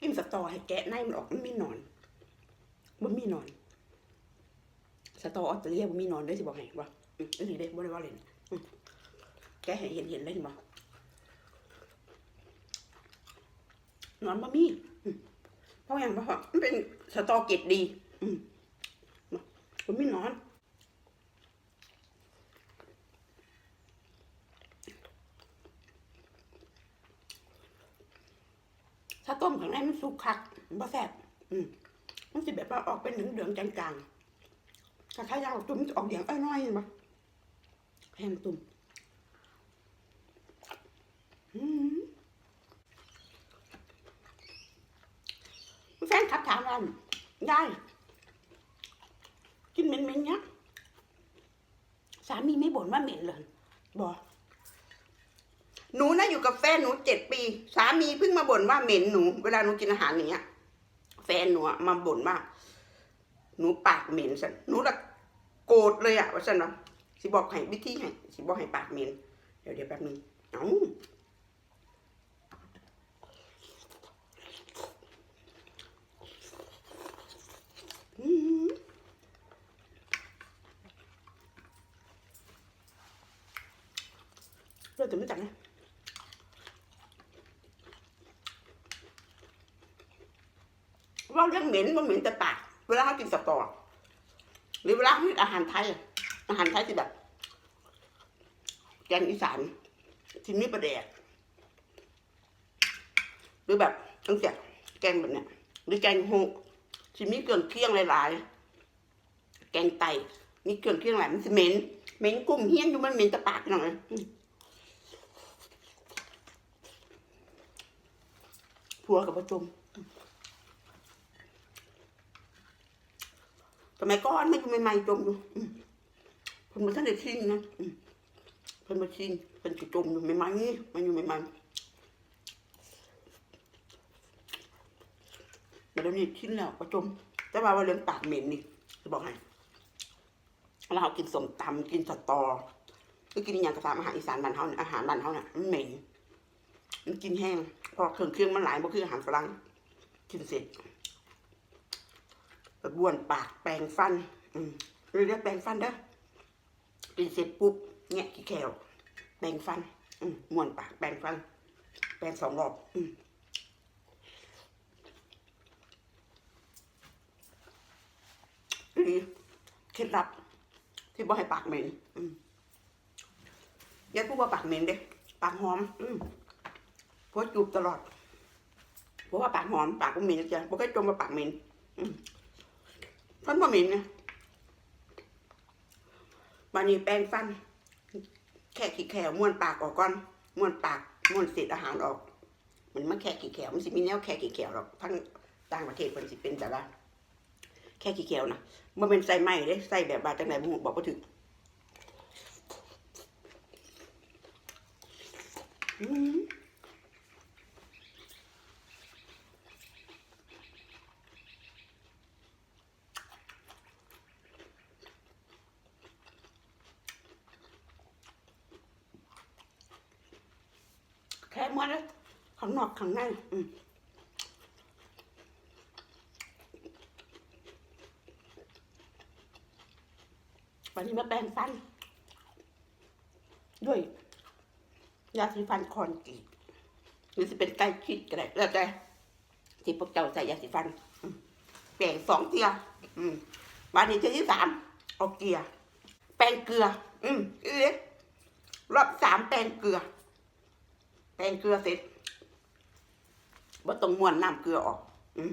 กินสตอให้แกะในมันออกมันมีนอนมันมีนอน สตอออสเตรเลียมันมีนอนได้สิบอกให้ว่าอืมอันนี้เด้บ่ได้ว่าเล่นแกะให้เห็นเห็นเลยเห็นบ่หนอนบ่มีอืมเพราะอย่างเพราะมันเป็นสตอเกรดดี อืมมันไมีหนอน ต้มข้างในมันสุกคักบ่แซ่บอืมมันสิแบบว่าออกเป็นเหลืองๆจางๆถ้าใครอยากเอาตุ้มจะออกเหลืองอ้อยน้อยเห็นปะแห้งตุ้มอืมแฟนคลับถามว่ายายกินเหม็นๆเนี้ยสามีไม่บ่นว่าเหม็นเลยบอก อยู่กับแฟนหนูเจ็ดปี สามีเพิ่งมาบ่นว่าเหม็นหนู เวลาหนูกินอาหารอย่างเงี้ย แฟนหนูมาบ่นว่าหนูปากเหม็นสันหนูละโกรธเลยอะว่าสันเนาะสิบอกให้วิธีให้สิบอกให้ปากเหม็นเดี๋ยวเดี๋ยวแป๊บนึงเอ้าอืมเลือดจะไม่จังนะ ว่า เหม็นมันเหม็นแต่ปาก เวลาเขากินสตอหรือเวลาเขากินอาหารไทย อาหารไทยที่แบบแกงอีสานที่มีประเดกหรือแบบตั้งแต่แกงแบบเนี้ยหรือแกงโฮกที่มีเครื่อเคียงหลาย ๆ แกงไตมีเครื่อเคียงหลายมันจะเหม็นเหม็นกุ้มเฮี้ยนอยู่มันเหม็นแต่ปากหน่อยผัวกับประจม สมัยก่อนไม่อยู่ใหม่ๆจมอยู่อืมเพิ่นมาท่านได้ชินนะอืมเพิ่นมาชินเพิ่นสิจมอยู่ใหม่ๆนี่มาอยู่ใหม่ๆแต่เดี๋ยวนี้ชินแล้วก็จม แต่ว่าว่าเรื่องปากเหม็นนี่จะบอกให้เรากินสมตำกินสตอหรือกินอย่างกระตามอาหารอีสานบ้านเฮาเนี่ยอาหารบ้านเฮาเนี่ยมันเหม็นมันกินแห้งเพอเครื่องเครื่องมันหลายบ่คืออาหารฝรั่งกินเสร็จ บวนปากแปรงฟัน อืมเรียกแปรงฟันเด้อกินเสร็จปุ๊บแงะขี้แขวแปรงฟัน อืมม้วนปากแปรงฟัน แปรงสองรอบอืมนี่เคล็ดลับ ที่บ่ให้ปากเหม็นอืมอยัดพูดว่าปากเหม็นเด้ปากหอม อืมเพราะจูบตลอด เพราะว่าปากหอม ปากก็เหม็นนะจ๊ะบ่เคยจมมาปากเหม็น อืม ฟันบะหมี่เนี่ยบานี้แปรงฟัน แค่ขี้แขวม้วนปากออกก่อนม้วนปากม้วนเศษอาหารออก มันไม่แค่ขี้แขวมันสิมีแนวแค่ขี้แขวหรอกทั้งต่างประเทศมันสิเป็นแต่ละแค่ขี้แขวนะมันเป็นใส่ไหมเด้ใส่แบบบาจังไหนบุบอกบ่ถึงอืม แค่ม้วนเลยข้างนอกข้างในอืมวันนี้มาแปรงฟัน ด้วยยาสีฟันคอนกรีตหรือจะเป็นใกล้ชิดก็ได้แล้วแต่ที่พวกเจ้าใส่ยาสีฟันแปรงสองเทียอืมวันนี้เทียที่สามเอาเกลียแปรงเกลือ อืมเอ๊ะรอบสามแปรงเกลือ แปรงเกลือเสร็จบ่ต้องม้วนน้ำเกลือออก อืม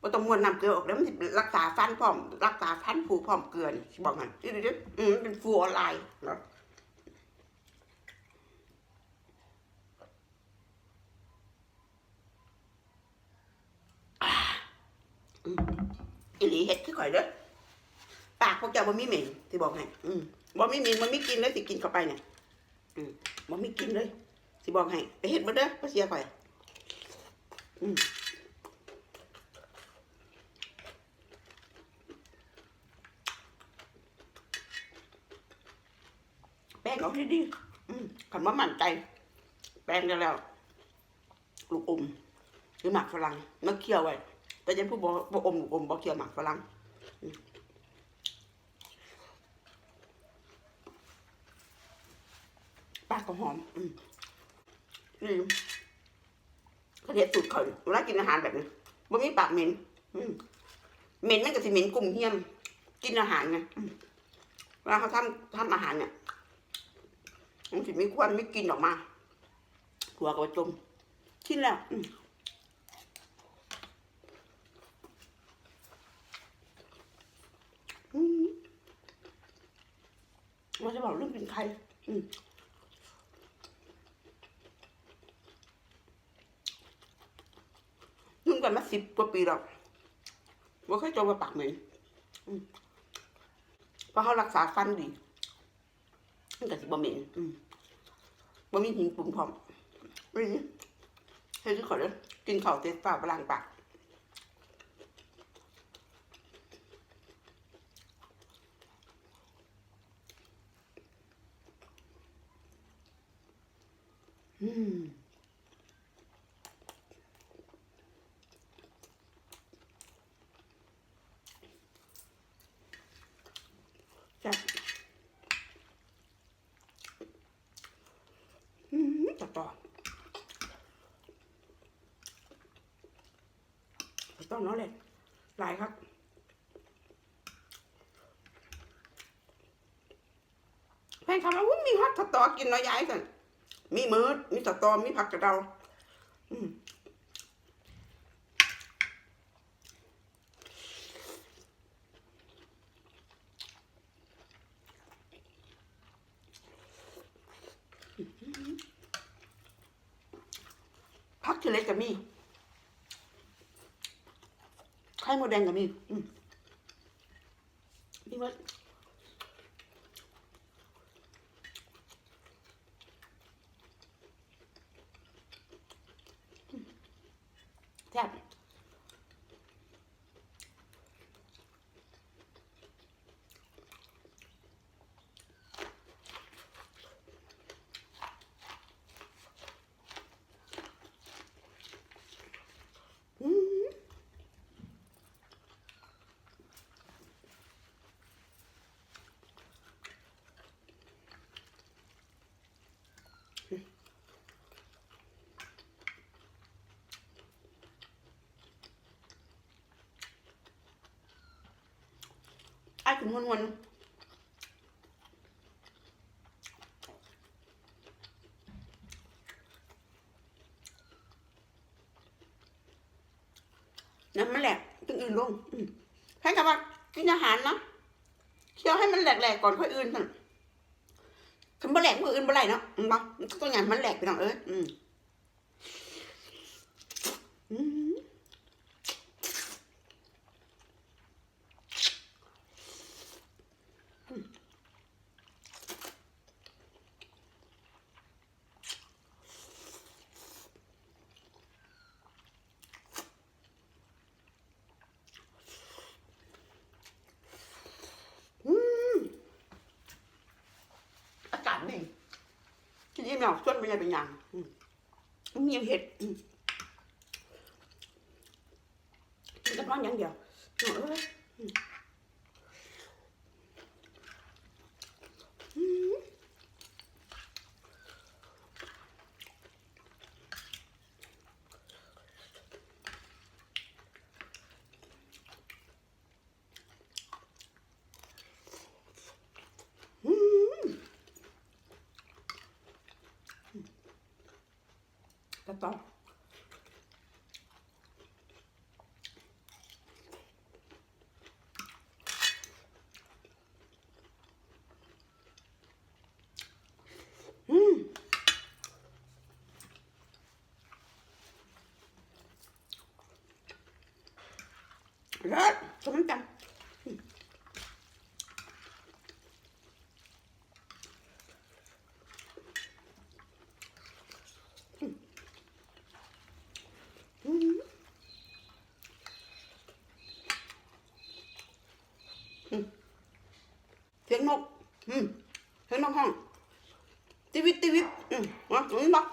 บ่ต้องม้วนน้ำเกลือออกแล้วมันรักษาฟันพร้อม รักษาฟันผูพร้อมเกลือนี่บอกมันดี๋ยวๆอืมเป็นฟูออไรด์เนาะอีหลีเห็ดคือข่อยเด้อปากพวกเจ้าบ่มีเหม็นที่บอกให้อืมบ่มีเหม็นบ่มีกินเลยสิกินเข้าไปเนี่ยอืมบ่มีกินเลย สิบอกให้ไปเฮ็ดบ่เด้อบ่เสียข่อยอืมแป้งเอาให้ดีอืมคันว่ามั่นใจ แป้งได้แล้ว ลูกอมหรือหมากฝรั่งมาเคี่ยวไว้ แต่ยังผู้บอกบอมอมบอกเคี่ยวหมากฝรั่งปากก็หอม อืม นี่กระเทียมสูตรเขาเวลากินอาหารแบบนี้บ่มีปากเหม็น อืมเหม็นมันก็สิเหม็นกลุ่มเฮี้ยม กินอาหารไงเวลาเขาทำทำอาหารเนี่ยมันสิมีควันไม่กินออกมาหัวก็จมกินแล้วอืมอืมมันจะบอกเรื่องเป็นใคร อืมยุ่ง กันมาสิบกว่าปีแล้วว่าเคยจมมาปากเหม็นเพราะเขารักษาฟันดีมันก็สิบ่เหม็นบ่มีหินปุ่มพร้อมไม่ดีให้ทุกคนเลยกินข้าวเต็ดปากบล้างปากอืมจ้ะอืมต่อต่อ ต่อต่อเนาะเลยหลายครับแฟนคลับว่าอุ๊ยมีฮอตสตอกินน้อยย้ายกันมีมืดมีสตอมีผักกระเดาอืมผักเฉล็ดกับมีไข่มดแดงกับมีอืมมีหมดแซ่บอืมไอ้ถึ งวนวนน้ำมันแหลกตึงอื่นลงอืมให้กับว่ากินอาหารนะเคี่ยวให้มันแหลกๆก่อนค่อยอื่นสั่นคันบ่แหลกมืออื่นบ่ไหลเนาะมันก็ต้องอย่างมันแหลกไปหน่อยเอ้ยอืมอืม อืมอากาศดี ทีนี้เราชวนไปยังเป็นอย่างมีเห็ดกินกับร้อนอย่างเดียวเออมอืม กระต่ออืมเลิศสมจัง อืมอืมเสีย งนกอืมเสียนกห้องติวิตติวิตอืมวะอืมบอก